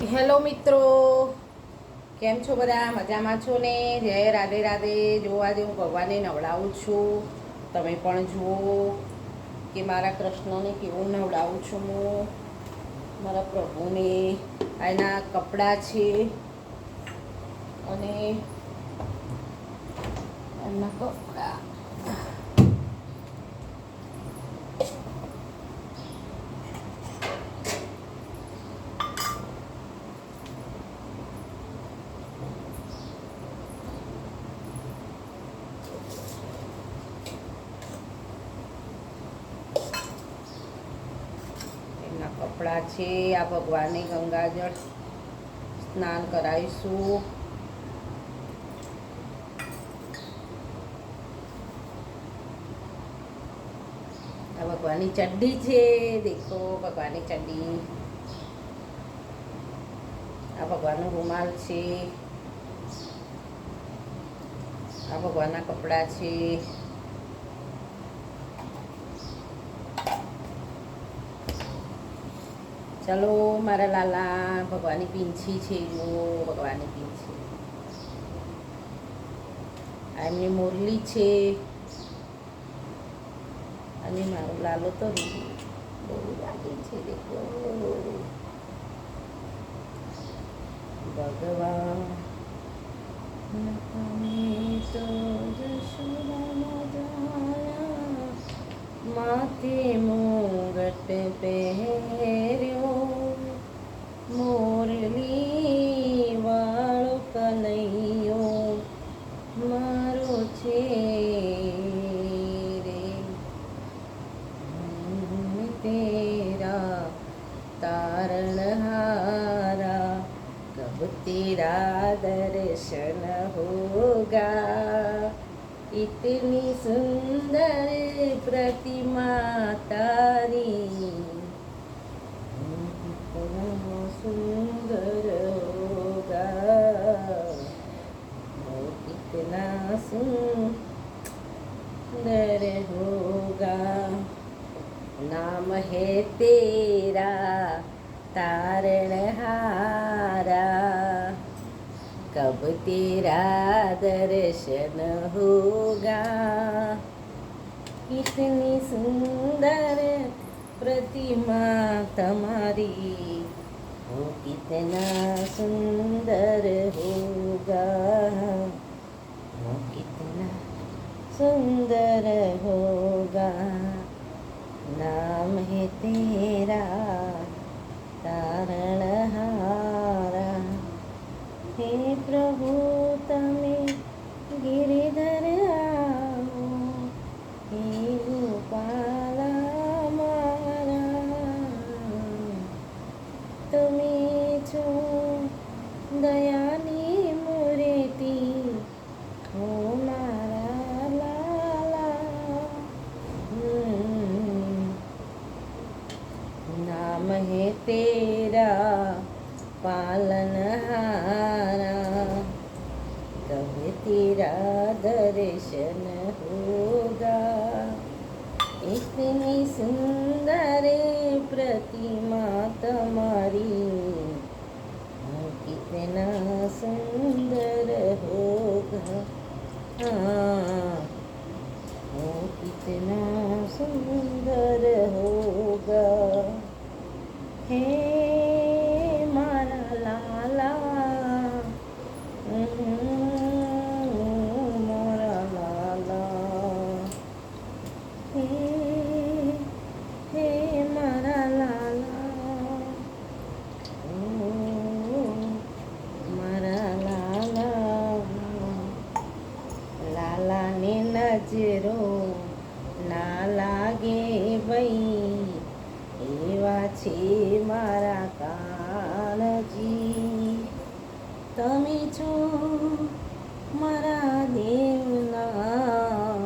Hello મિત્રો, કેમ છો બધા? મજામાં છો ને? જય રાધે રાધે. જોવા આજે હું ભગવાનને નવડાવું છું, તમે પણ જુઓ કે મારા કૃષ્ણને કેવું નવડાવું છું હું. મારા પ્રભુને એના કપડાં છે અને એમના કપડાં. કપડાં છે, આ ભગવાનને ગંગાજળ સ્નાન કરાવીશું. આ ભગવાનની ચડ્ડી છે, દેખો ભગવાનની ચડ્ડી. આ ભગવાનનો રૂમાલ છે. આ ભગવાનના કપડાં છે. ચલો, મારા લાલા, ભગવાનની પીંછી છે જો ભગવાનની પીંછી. આ એમની મુરલી છે. અને મારો લાલો તો બહુ લાગે છે, દેખો. ભગવાન. इतनी सुंदर प्रतिमा तारी कितना सुंदर होगा वो कितना सुंदर होगा नाम है तेरा तारणहारा कब तेरा दर्शन होगा कितनी सुंदर प्रतिमा तुम्हारी वो कितना सुंदर होगा वो कितना सुंदर होगा नाम है तेरा तारणहारा તમે છો, દયાની મૂર્તિ. હો મારા લાલા. નામ હે તેરા, પાલન હારા. કભે તેરા દર્શન હોગા. ઇતની સુંદર પ્રતિમા તમારી हाँ, कितना सुंदर होगा हाँ वो कितना सुंदर होगा નજરો ના લાગે ભાઈ. એવા છે મારા કાનજી તમે છો મારા દેવના.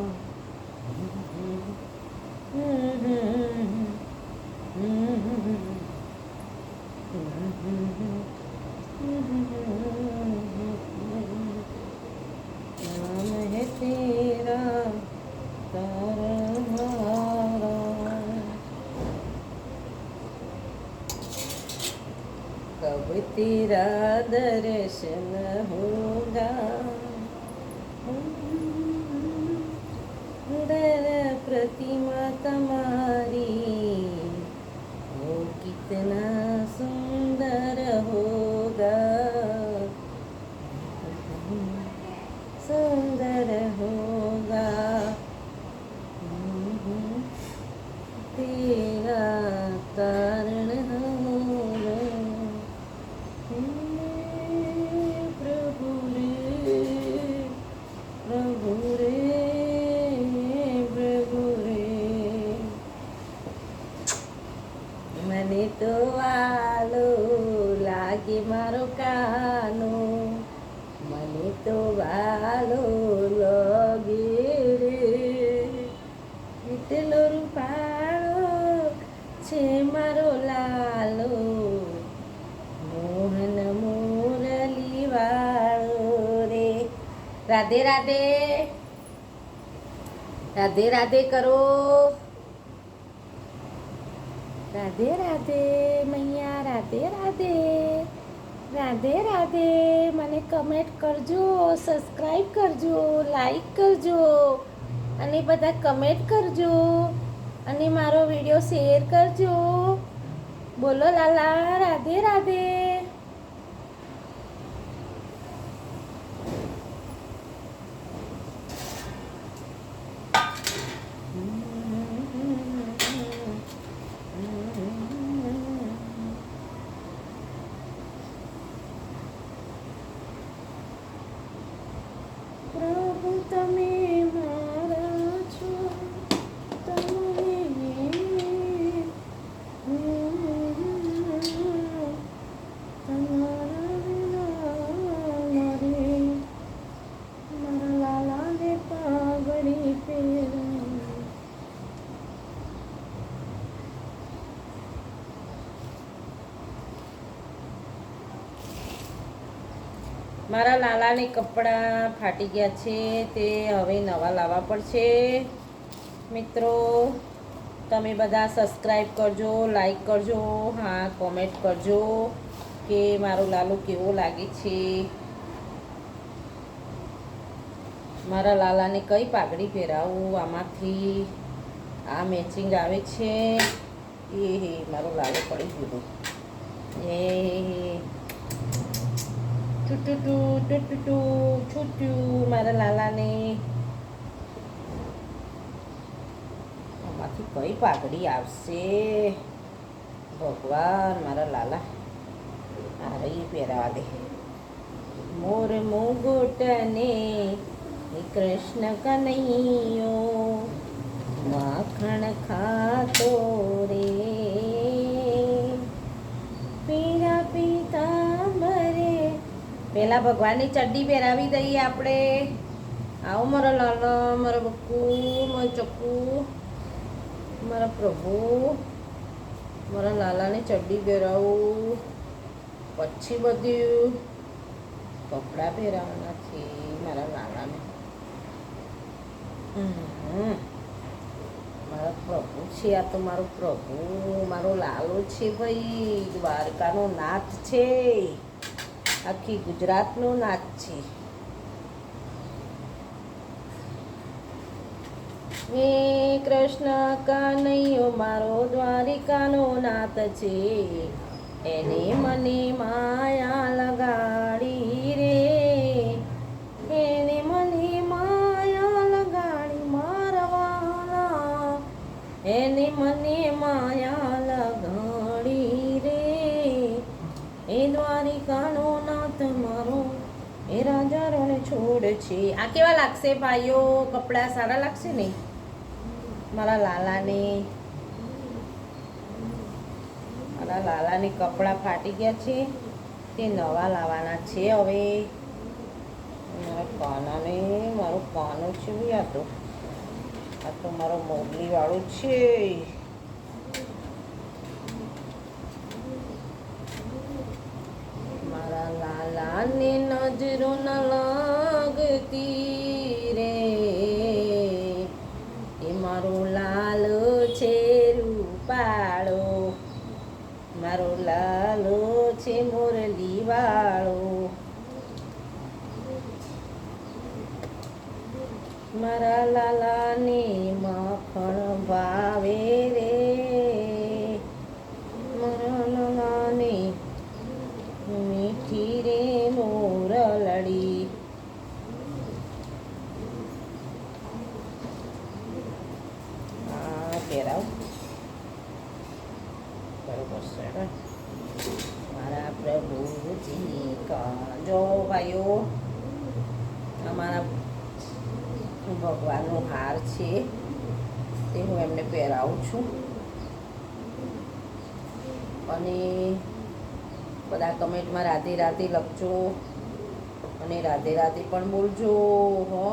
રામ હે ભવતી રાધરેશન હોગા. ડર પ્રતિમા તમારી. ઓ કિતના છે મારો લાલો, મોહન મોરલી વાળો રે. રાધે રાધે રાધે રાધે કરો. રાધે રાધે, મૈયા, રાધે રાધે રાધે રાધે. મને કમેન્ટ કરજો સબસ્ક્રાઈબ કરજો લાઈક કરજો, અને બધા કમેન્ટ કરજો. અને મારો વીડિયો શેર કરજો. બોલો લાલા રાધે રાધે પ્રભુ તમે મારા છો તમે તમારા વિના મારે મારા લાલાને પાઘડી પહેરાવી મારા લાલાને કપડાં ફાટી ગયા છે, તે હવે નવા લાવવા પડશે. મિત્રો, તમે બધા સબસ્ક્રાઈબ કરજો લાઈક કરજો, હા કોમેન્ટ કરજો કે મારો લાલો કેવો લાગે છે. મારા લાલાને કઈ પાઘડી પહેરાવું, આમાંથી આ મેચિંગ આવે છે. એ મારો લાલો પડી ગયો. એ. ટુ ટુ ટુ ટુ ટુ ટુ છૂટ્યું મારા લાલાને આમાંથી કઈ પાઘડી આવશે ભગવાન મારા લાલા આ રહી પહેરાવા દે મોર મુગુટને કૃષ્ણ કનૈયો માખણ ખાતો રે પેલા ભગવાનની ચડ્ડી પહેરાવી દઈએ આપણે. આવો મારો લાલો મારો બક્કુ મારો ચક્કુ મારા પ્રભુ મારા લાલાની ચડ્ડી પહેરાવું. પછી બધું કપડાં પહેરાવાના છે, મારા લાલાને. મારા પ્રભુ છે, આ તો મારો પ્રભુ, મારો લાલો છે ભાઈ. દ્વારકાનો નાથ છે. આખી ગુજરાતનો નાચ છે. હે કૃષ્ણ કાનૈયો, મારો દ્વારિકાનો નાથ છે. એને મને માયા લગાડી રે. એને મને માયા લગાડી મારવાના. એને મને માયા લગાડી રે. એ દ્વારિકાનો એ રાજા રણે છોડ છે. આ કેવા લાગશે ભાઈઓ? કપડાં સારા લાગશે ને? મારા લાલાને. મારા લાલાને કપડાં ફાટી ગયા છે. તે નવા લાવવાના છે હવે. મારા કાનાને, મારો કાનો છે આ તો. આ તો મારો મોગલી છે મારા લાલાને નજરો ન લાગતી રે. એ મારો લાલ છે રૂપાળો. મારો લાલ છે મોરલી વાળો મારા લાલાને માખણ ભાવે રે મારા લાલાને મીઠી રે મોરલડી આ પહેરાવ બરોબર છે ને? મારા પ્રભુજી કા જો ભાઈઓ અમારા ભગવાનનો હાર છે તે હું એમને પહેરાવું છું. અને બધા કમેન્ટમાં રાધે રાધે લખજો અને રાધે રાધે પણ બોલજો હો.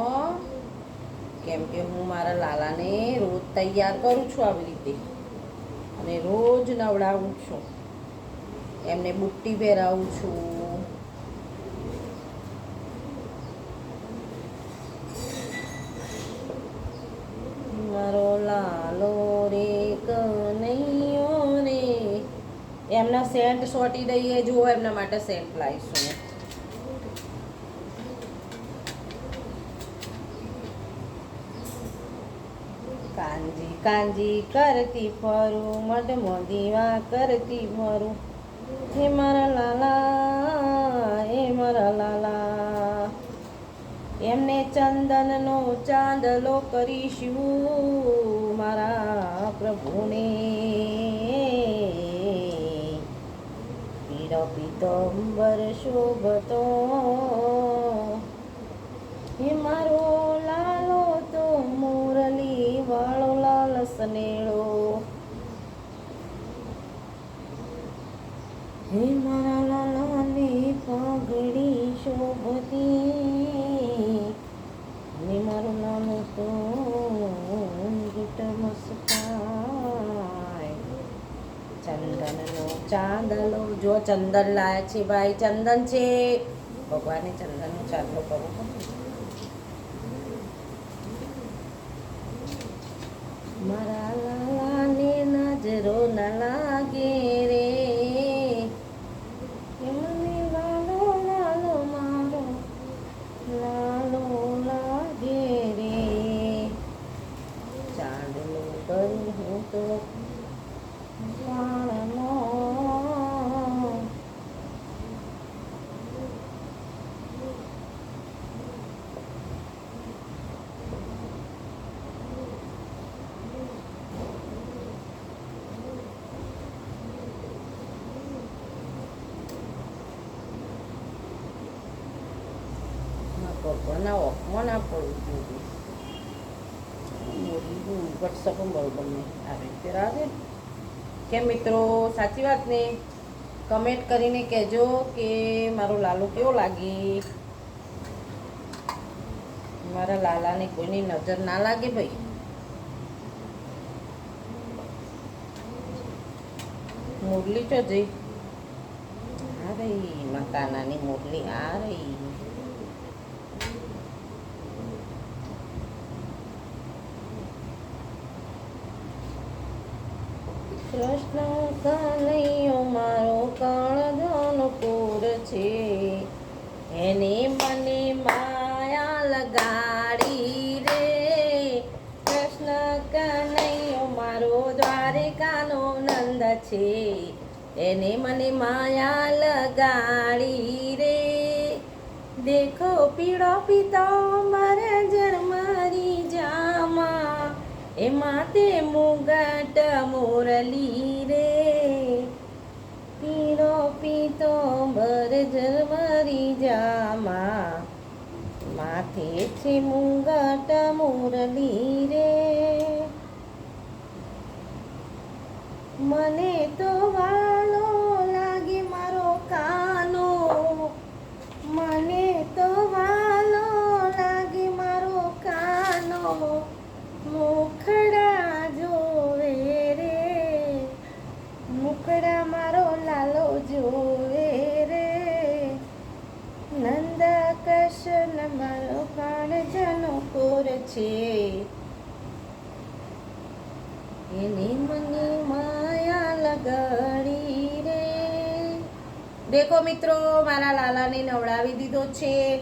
કેમ કે હું મારા લાલાને રોજ તૈયાર કરું છું આવી રીતે. અને રોજ નવડાવું છું. એમને બુટ્ટી પહેરાવું છું. મારો લાલો રે કનૈયો રે એમના સેન્ટ સોટી દઈએ, જુઓ એમના માટે સેન્ટ લાવીશું. કાંજી કાંજી કરતી ફરું મઢમાં દીવા કરતી ફરું. હે મારા લાલા, હે મારા લાલા. એમને ચંદનનો ચાંદલો કરીશું મારા પ્રભુને. પીળો પીતંબર શોભતો. હે મારો લાલ સનેળો હે મારા લાલાને પાઘડી શોભતી. ને મારું નામ તો ચંદન ચંદનનો ચાંદલો, જો ચંદન લાયા છે ભાઈ, ચંદન છે. ભગવાને ચંદનનો ચાંદલો કરવો પડે. મારા લાલાને નજરો ના લાગે રે એમને લાલો લાલો મારો લાલો લાગે રે ચાંદલો કરી હું તો વાળનો ભગવાનના ઓખમાં ના પડવું જોઈએ વોટ્સઅપ બરોબર નહીં આવી રીતે રાધે કેમ મિત્રો સાચી વાત ને કમેન્ટ કરીને કહેજો કે મારો લાલો કેવો લાગે મારા લાલાને કોઈની નજર ના લાગે ભાઈ મુરલી તો જઈ આ રહી માતાનાની મુરલી આ રહી કૃષ્ણ કનૈયો મારો કાળધન પૂર છે. એને મને માયા લગાડી રે. કૃષ્ણ કનૈયો મારો દ્વારિકાનો નંદ છે. એને મને માયા લગાડી રે. દેખો પીળો પીતો, મારે જન્મરી જામા. એમાં તે મુગટ મોરલી માથે છે મુગટ મોરલી રે મને તો વાલો કાળજાનો છે એને મને માયા લગાડી રે દેખો મિત્રો મારા લાલાને નવડાવી દીધો છે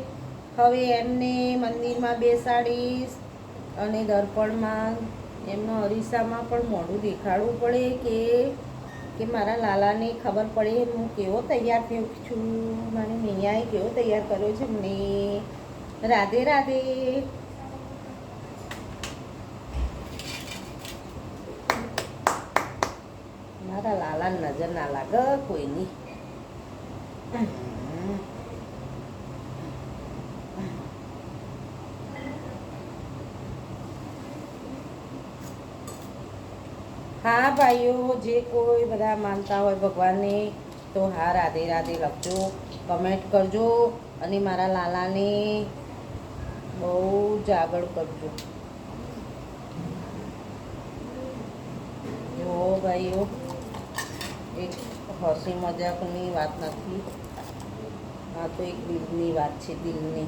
હવે એમને મંદિરમાં બેસાડીશ અને દર્પણમાં એમનો અરીસામાં પણ મોઢું દેખાડવું પડે કે કે મારા લાલાને ખબર પડે હું કેવો તૈયાર થયો છું? મારી મૈયાએ કેવો તૈયાર કર્યો છે મને? રાધે રાધે. મારા લાલા નજર ના લાગે, કોઈની. હા, ભાઈઓ, જે કોઈ બધા માનતા હોય ભગવાનને, તો હા, રાધે રાધે લખજો કમેન્ટ કરજો, અને મારા લાલાને બહુ જ આગળ કરજો. જો, ભાઈઓ. એક હસી મજાકની વાત નથી. આ તો એક દિલની વાત છે, દિલની.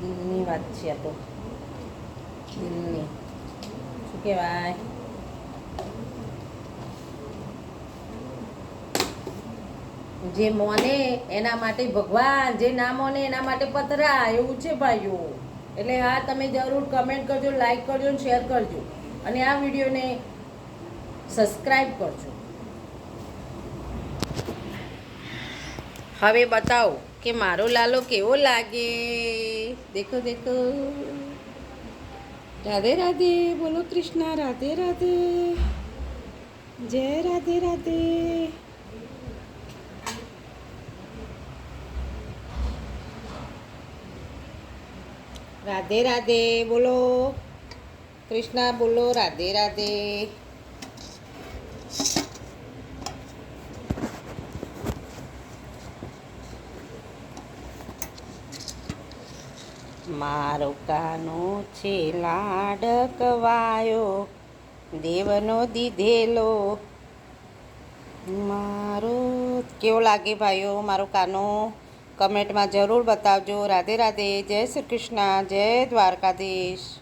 દિલની વાત છે આ તો. દિલની. શું કહેવાય? જે મોને એના માટે ભગવાન, જે ના મોને એના માટે પતરા, એવું છે ભાઈઓ. એટલે આ તમે જરૂર કમેન્ટ કરજો લાઈક કરજો શેર કરજો. અને આ વિડીયોને સબસ્ક્રાઈબ કરજો. હવે બતાવો કે મારો લાલો કેવો લાગે? દેખો દેખો. રાધે રાધે. બોલો કૃષ્ણ, રાધે રાધે. જય રાધે રાધે. રાધે રાધે. બોલો. કૃષ્ણ, બોલો. રાધે રાધે. મારો કાનો છે લાડકવાયો, દેવનો દીધેલો. મારો, કેવો લાગે ભાઈઓ મારો કાનો? કમેન્ટમાં જરૂર બતાવજો. રાધે રાધે, જય શ્રી કૃષ્ણ, જય દ્વારકાધીશ.